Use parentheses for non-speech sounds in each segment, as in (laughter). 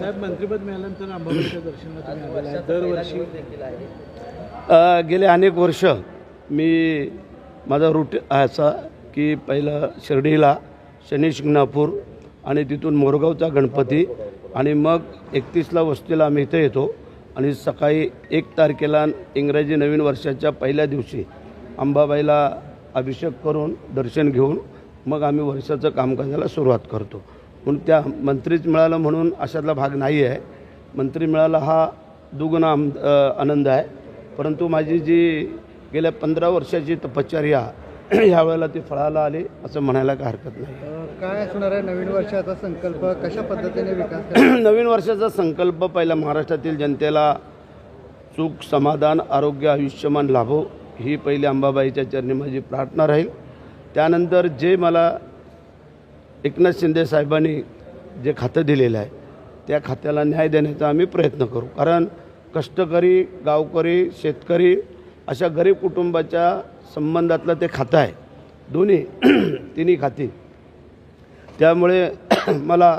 साहेब मंत्रिपद मिळाल्यानंतर आहे. दरवर्षी गेले अनेक वर्ष मी माझा रूट असा की पहिलं शिर्डीला शनी शिंगणापूर आणि तिथून मोरगावचा गणपती आणि मग एकतीसला वस्तीला आम्ही इथे येतो. आणि सकाळी एक तारखेला इंग्रजी नवीन वर्षाच्या पहिल्या दिवशी अंबाबाईला अभिषेक करून दर्शन घेऊन मग आम्ही वर्षाचं कामकाजाला सुरुवात करतो. म्हणून त्या मंत्रीच मिळालं म्हणून अशातला भाग नाही आहे मंत्री मिळाला हा दुगुणा आम आनंद आहे. परंतु माझी जी गेल्या पंधरा वर्षाची तपश्चर्या (clears throat) ह्या वेळेला ती फळाला आली असं म्हणायला काय हरकत नाही. काय असणार आहे नवीन वर्षाचा संकल्प? कशा पद्धतीने विकास? (clears throat) नवीन वर्षाचा संकल्प पहिला महाराष्ट्रातील जनतेला सुख समाधान आरोग्य आयुष्यमान लाभो ही पहिली अंबाबाईच्या चरणी माझी प्रार्थना राहील. त्यानंतर जे मला एकनाथ शिंदे साहेबांनी जे खातं दिलेलं आहे त्या खात्याला न्याय देण्याचा आम्ही प्रयत्न करू. कारण कष्टकरी गावकरी शेतकरी अशा गरीब कुटुंबाच्या संबंधातलं ते खातं आहे. दोन्ही (clears throat) तिन्ही खाती. त्यामुळे (clears throat) मला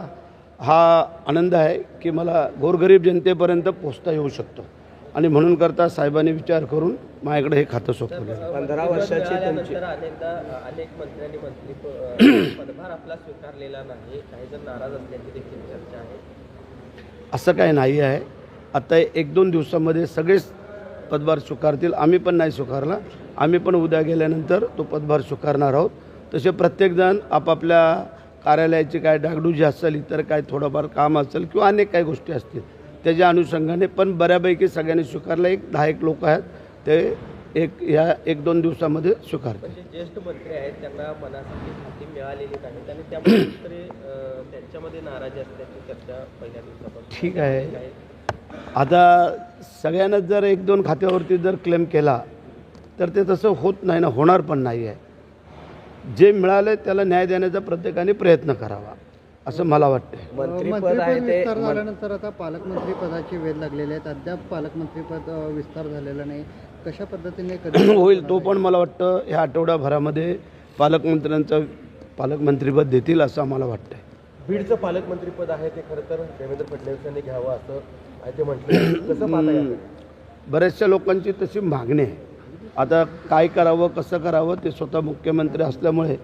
हा आनंद आहे की मला गोरगरीब जनतेपर्यंत पोचता येऊ शकतो. आणि म्हणून करता साहेबांनी विचार करून माझ्याकडे हे खातं सोपवलं. पंधरा वर्षाची तुमची. अनेकदा अनेक मंत्र्यांनी मंत्री (clears throat) पदभार आपला स्वीकारलेला नाही. काही जण नाराज असल्याची देखील चर्चा आहे. असं काही नाही आहे. आता एक दोन दिवसामध्ये सगळेच पदभार स्वीकारतील. आम्ही पण नाही स्वीकारला. आम्ही पण उद्या गेल्यानंतर तो पदभार स्वीकारणार आहोत. तसे प्रत्येकजण आपापल्या कार्यालयाची काय डागडुजी असेल इतर काय थोडंफार काम असेल किंवा अनेक काही गोष्टी असतील त्याच्या अनुषंगाने पण बऱ्यापैकी सगळ्यांनी स्वीकारलं. एक दहा एक लोक आहेत ते एक या एक दोन दिवसामध्ये स्वीकारतील. म्हणजे ज्येष्ठ मंत्री आहेत त्यांना मनासारखी खाती मिळालेली नाहीत आणि त्यामुळे त्यांच्यामध्ये नाराजी असल्याची चर्चा पहिल्या दिवसापासून ठीक आहे. आता सगळ्यांनाच जर एक दोन खात्यावरती जर क्लेम केला तर ते तसं होत नाही ना होणार पण नाही आहे जे मिळालं त्याला न्याय देण्याचा प्रत्येकाने प्रयत्न करावा. असं मला वाटतं मंत्रीपद आहे ते विस्तार झाल्यानंतर आता पालकमंत्री पदाचे वेध लागलेले आहेत अद्याप पालकमंत्रीपद अ, विस्तार झालेला नाही. कशा पद्धतीने (clears throat) कधी होईल तो पण मला वाटतं ह्या आठवड्याभरामध्ये पालकमंत्र्यांचं पालकमंत्रीपद देतील असं आम्हाला वाटतं बीडचं पालकमंत्रीपद आहे ते खरं तर देवेंद्र फडणवीस यांनी घ्यावं असं आहे ते म्हटलं. (clears throat) कसं पाहता याकडे? बऱ्याचशा लोकांची तशी मागणी आहे. आता काय करावं कसं करावं ते स्वतः मुख्यमंत्री असल्यामुळे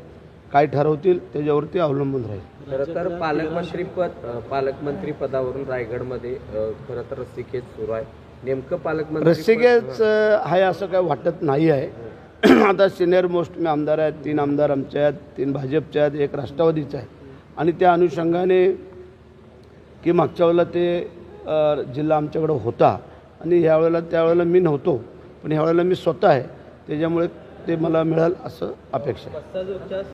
काय ठरवतील त्याच्यावरती अवलंबून राहील. खरं तर पालकमंत्रीपद अ, पालकमंत्री पदावरून रायगडमध्ये खरं तर रस्सीखेच सुरू आहे. नेमकं पालकमंत्री रस्सिकेच आहे असं काय वाटत नाही आहे. (clears throat) आता सिनियर मोस्ट मी आमदार आहेत तीन आमदार आमचे आहेत तीन भाजपचे आहेत एक राष्ट्रवादीचे आहे. आणि त्या अनुषंगाने की मागच्या वेळेला ते जिल्हा आमच्याकडं होता. आणि ह्यावेळेला त्यावेळेला मी नव्हतो पण ह्यावेळेला मी स्वतः आहे. त्याच्यामुळे ते मला मिळाल असं अपेक्षा